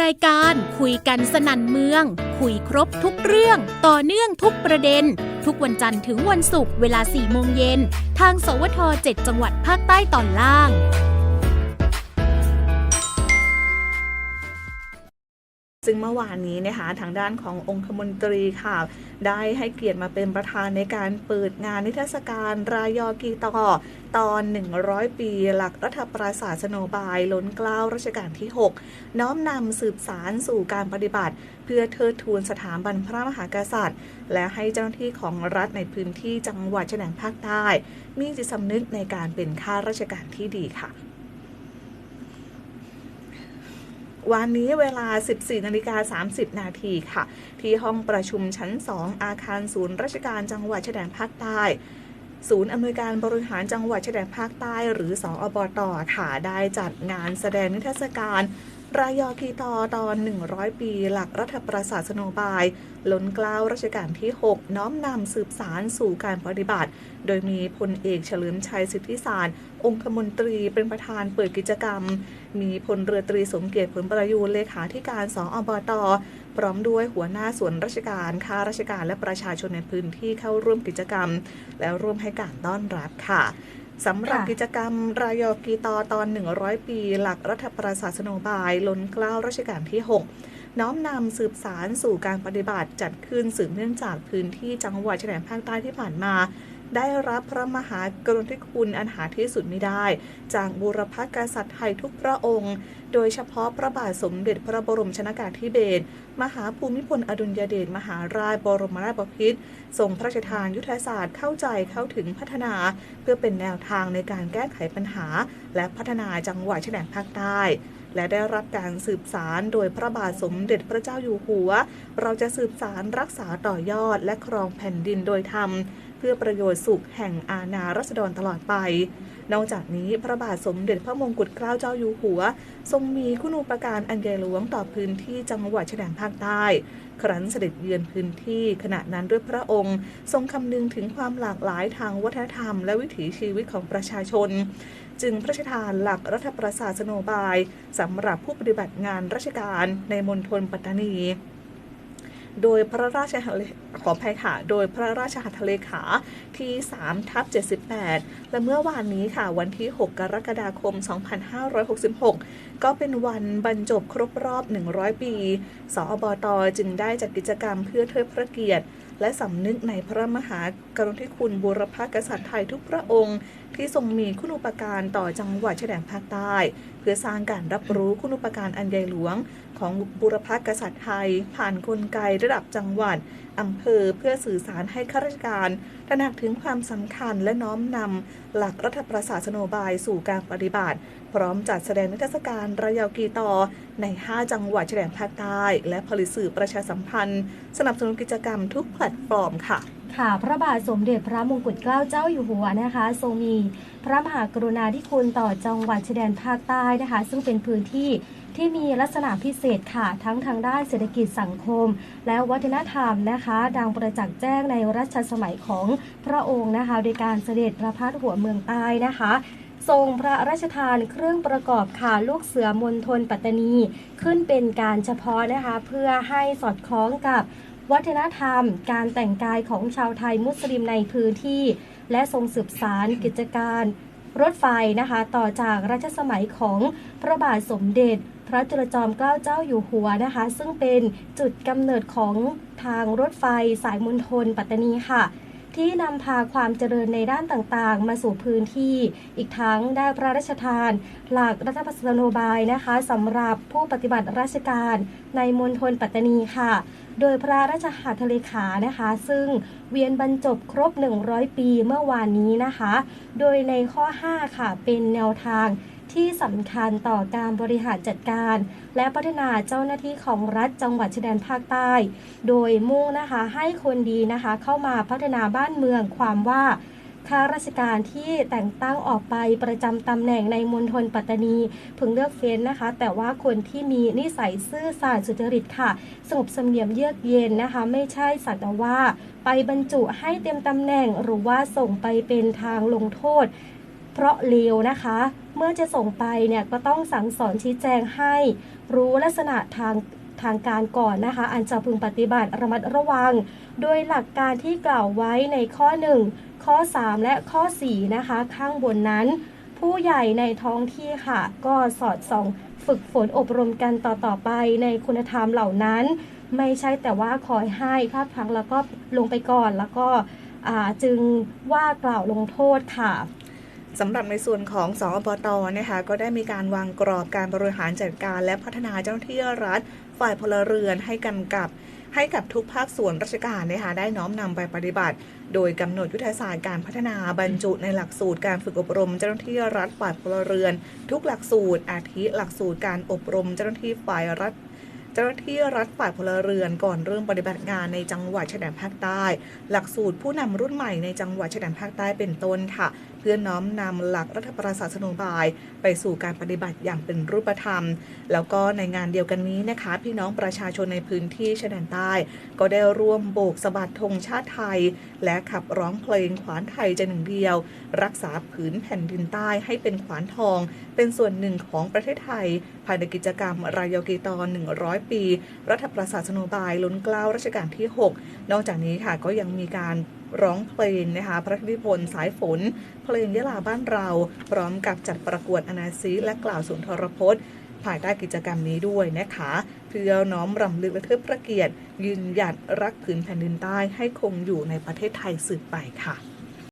รายการคุยกันสนั่นเมือง คุยครบทุกเรื่อง ต่อเนื่องทุกประเด็น ทุกวันจันทร์ถึงวันศุกร์เวลา 4 โมงเย็น ทางสวท 7 จังหวัดภาคใต้ตอนล่าง มื่อวานนี้นะคะทางด้านขององคมนตรีค่ะ ได้ให้เกียรติมาเป็นประธานในการเปิดงานนิทรรศการรายอกีต่อตอน 100 ปี หลักรัฐประศาสนบาย ล้นเกล้ารัชกาลที่ 6 น้อมนำสืบสารสู่การปฏิบัติ เพื่อเทิดทูนสถาบันพระมหากษัตริย์ และให้เจ้าหน้าที่ของรัฐในพื้นที่จังหวัดชายแดนภาคใต้ มีจิตสำนึกในการเป็นข้าราชการที่ดีค่ะ วันนี้เวลา 14นาฬิกา30 นาทีค่ะ ที่ห้องประชุมชั้น 2 อาคารศูนย์ราชการจังหวัดชายแดนภาคใต้ศูนย์อำนวยการบริหารจังหวัดชายแดนภาคใต้ หรือสออบตค่ะ ได้จัดงานแสดงนิทรรศการ รายอกีตอตอน 100 ปี หลักรัฐประศาสนบาย ล้นกล้าวรัชกาลที่ 6 น้อมนำสืบสารสู่การปฏิบัติ โดยมีพลเอกเฉลิมชัยสิทธิสาร องคมนตรีเป็นประธานเปิดกิจกรรม มีพลเรือตรีสมเกียรติผลประยูรเลขาธิการสออบตพร้อมด้วยหัวหน้าส่วนราชการข้าราชการและประชาชนในพื้นที่เข้าร่วมกิจกรรม และร่วมให้การต้อนรับค่ะ สำหรับค่ะกิจกรรมรายอกีตอตอน 100 ปี หลักรัฐประศาสนบายล้นเกล้ารัชกาลที่ 6 น้อมนำสืบสารสู่การปฏิบัติจัดขึ้นสืบเนื่องจากพื้นที่จังหวัดชายแดนภาคใต้ที่ผ่านมา ได้รับพระมหากรุณาธิคุณอันหาที่สุดไม่ได้ จากบูรพกษัตริย์ไทยทุกพระองค์ โดยเฉพาะพระบาทสมเด็จพระบรมชนากาธิเบศรมหาภูมิพลอดุลยเดชมหาราชบรมราชบพิตรทรงพระราชทานยุทธศาสตร์เข้าใจเข้าถึงพัฒนา เพื่อเป็นแนวทางในการแก้ไขปัญหา และพัฒนาจังหวัดชายแดนภาคใต้ และได้รับการสืบสารโดยพระบาทสมเด็จพระเจ้าอยู่หัว เราจะสืบสารรักษาต่อยอดและครองแผ่นดินโดยธรรม เพื่อประโยชน์สุขแห่งอาณารัษฎรตลอดไป นอกจากนี้พระบาทสมเด็จพระมงกุฎเกล้าเจ้าอยู่หัว ทรงมีคุณูปการอันใหญ่หลวงต่อพื้นที่จังหวัดชายแดนภาคใต้ ครั้นเสด็จเยือนพื้นที่ขณะนั้นด้วยพระองค์ ทรงคำนึงถึงความหลากหลายทางวัฒนธรรม และวิถีชีวิตของประชาชน จึงพระราชทานหลักรัฐประศาสนบายสำหรับผู้ปฏิบัติงานราชการในมณฑลปัตตานี โดยพระราชหัตขอภัยค่ะ โดยพระราชหัตถเลขาที่3ทับ78 และเมื่อวานนี้ค่ะ วันที่ 6 กรกฎาคม 2566 ก็เป็นวันบรรจบครบรอบ 100 ปี สอบตจึงได้จัดกิจกรรมเพื่อเทิดพระเกียรติ และสำนึกในพระมหา กรุณาธิคุณบูรพกษัตริย์ไทยทุกพระองค์ ที่ทรงมีคุณูปการต่อจังหวัดชายแดนภาคใต้ เพื่อสร้างการรับรู้คุณูปการอันใหญ่หลวง ของบุรพกษัตริย์ไทย ผ่านนกลไกระดับจังหวัดอำเภอเพื่อสื่อสารให้ข้าราชการตระหนักถึงความสำคัญและน้อมนำหลักรัฐประศาสนบายสู่การปฏิบัติ พร้อมจัดแสดงนิทรรศการระยาวกีต่อใน 5 จังหวัดชายแดนภาคใต้ และผลิตสื่อประชาสัมพันธ์ สนับสนุนกิจกรรมทุกแพลตฟอร์มค่ะ ค่ะ พระบาทสมเด็จพระมงกุฎเกล้าเจ้าอยู่หัวนะคะ ทรงมีพระมหากรุณาธิคุณต่อจังหวัดชายแดนภาคใต้นะคะ ซึ่งเป็นพื้นที่ที่มีลักษณะพิเศษค่ะ ทั้งทางด้านเศรษฐกิจสังคม และวัฒนธรรมนะคะ ดังประจักษ์แจ้งในรัชสมัยของพระองค์นะคะ โดยการเสด็จประพาสหัวเมืองใต้นะคะทรงพระราชทานเครื่องประกอบค่ะลูกเสือมณฑลปัตตานี ขึ้นเป็นการเฉพาะนะคะ เพื่อให้สอดคล้องกับ วัฒนธรรม การแต่งกายของชาวไทยมุสลิมในพื้นที่ และทรงสืบสารกิจการรถไฟนะคะต่อจากรัชสมัยของพระบาทสมเด็จ พระจุลจอมเกล้าเจ้าอยู่หัวนะคะ ซึ่งเป็นจุดกำเนิดของทางรถไฟสายมณฑลปัตตานีค่ะ ที่นำพาความเจริญในด้านต่างๆ มาสู่พื้นที่ อีกทั้งได้พระราชทาน หลักรัฐประศาสนบายนะคะสำหรับผู้ปฏิบัติราชการในมณฑลปัตตานีค่ะ โดยพระราชหัตถเลขานะคะ ซึ่งเวียนบรรจบครบ 100 ปีเมื่อวานนี้นะคะ โดยในข้อ 5 ค่ะ เป็นแนวทางที่สำคัญต่อการบริหารจัดการ และพัฒนาเจ้าหน้าที่ของรัฐจังหวัดชายแดนภาคใต้ โดยมุ่งนะคะให้คนดีนะคะเข้ามาพัฒนาบ้านเมืองความว่า ข้าราชการที่แต่งตั้งออกไปประจำตำแหน่งในมณฑลปัตตานีพึงเลือกเฟ้นนะคะ แต่ว่าคนที่มีนิสัยซื่อสัตย์สุจริตค่ะ สงบเสงี่ยมเยือกเย็นนะคะ ไม่ใช่สักแต่ว่าไปบรรจุให้เต็มตำแหน่งหรือว่าส่งไปเป็นทางลงโทษ เพราะเลวนะคะเมื่อจะส่งไปเนี่ยก็ต้องสั่งสอนชี้แจงให้รู้ลักษณะทางทางการก่อนนะคะ อันจะพึงปฏิบัติระมัดระวัง โดยหลักการที่กล่าวไว้ในข้อ 1 ข้อ 3 และข้อ 4 นะคะ ข้างบนนั้น ผู้ใหญ่ในท้องที่ค่ะ ก็สอดส่องฝึกฝนอบรมกันต่อๆไปในคุณธรรมเหล่านั้น ไม่ใช่แต่ว่าคอยให้พลาดพลังแล้วก็ลงไปก่อนแล้วก็จึงว่ากล่าวลงโทษค่ะสำหรับในส่วนของสอบตนะคะก็ได้มีการวางกรอบการบริหารจัดการ และพัฒนาเจ้าหน้าที่รัฐ ฝ่ายพลเรือนให้กันกับ ให้กับทุกภาคส่วนราชการนะคะได้น้อมนำไปปฏิบัติ โดยกำหนดยุทธศาสตร์การพัฒนาบรรจุในหลักสูตรการฝึกอบรมเจ้าหน้าที่รัฐฝ่ายพลเรือน ทุกหลักสูตร อาทิหลักสูตรการอบรมเจ้าหน้าที่ฝ่ายรัฐเจ้าหน้าที่รัฐฝ่ายพลเรือนก่อนเริ่มปฏิบัติงานในจังหวัดชายแดนภาคใต้ หลักสูตรผู้นำรุ่นใหม่ในจังหวัดชายแดนภาคใต้เป็นต้นค่ะ พื่อน้อมนำหลักรัฐประศาสนบาย ไปสู่การปฏิบัติอย่างเป็นรูปธรรม แล้วก็ในงานเดียวกันนี้นะคะ พี่น้องประชาชนในพื้นที่ชายแดนใต้ ก็ได้ร่วมโบกสะบัดธงชาติไทย และขับร้องเพลงขวานไทยจะหนึ่งเดียว รักษาผืนแผ่นดินใต้ให้เป็นขวานทอง เป็นส่วนหนึ่งของประเทศไทย ภายในกิจกรรมรายกีตอน 100 ปี รัฐประศาสนบายล้นเกล้ารัชกาลที่ 6 นอกจากนี้ค่ะก็ยังมีการ ร้องเพลงนะคะพระธิพนสายฝน เพลงยะลาบ้านเรา พร้อมกับจัดประกวดอนาซีและกล่าวสุนทรพจน์ภายใต้กิจกรรมนี้ด้วยนะคะ เพื่อน้อมรำลึกและเทิดพระเกียรติ ยืนหยัดรักผืนแผ่นดินใต้ให้คงอยู่ในประเทศไทยสืบไปค่ะ